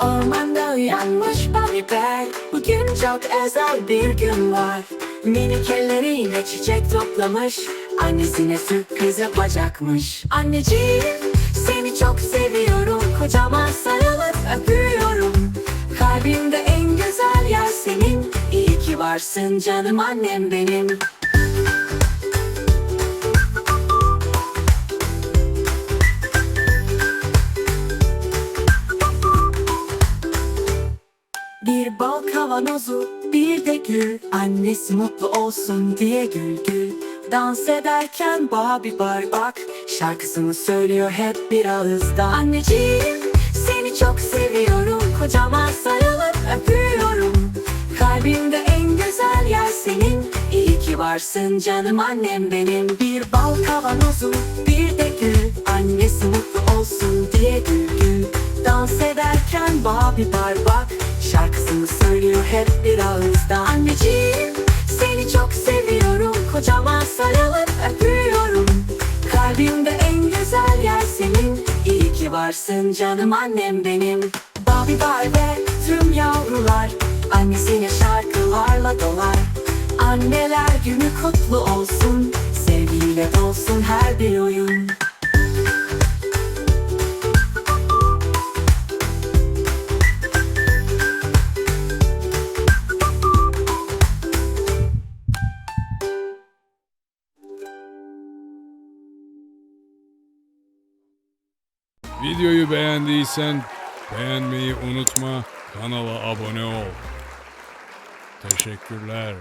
Ormanda uyanmış Bobby Bugün çok özel bir gün var. Minik elleriyle çiçek toplamış. Annesine sürpriz yapacakmış. Anneciğim seni çok seviyorum. Kocaman sarılıp öpüyorum. Kalbimde en güzel yer senin. İyi ki varsın canım annem benim Bir bal kavanozu bir de gül. Annesi mutlu olsun diye gül Dans ederken Bobby Bar bak Şarkısını söylüyor hep bir ağızdan Anneciğim seni çok seviyorum. Kocaman sarılıp öpüyorum. Kalbimde en güzel yer senin. İyi ki varsın canım annem benim. Bir bal kavanozu bir de gül. Annesi mutlu olsun diye gül Dans ederken Bobby Bar bak Şarkısını söylüyor hep bir ağızdan Anneciğim seni çok seviyorum. Kocaman sarılıp öpüyorum. Kalbimde en güzel yer senin. İyi ki varsın canım annem benim. Bobby Bar ve tüm yavrular Annesine şarkılarla dolar. Anneler günü kutlu olsun. Sevgiyle dolsun her bir oyun Videoyu beğendiysen beğenmeyi unutma, kanala abone ol. Teşekkürler.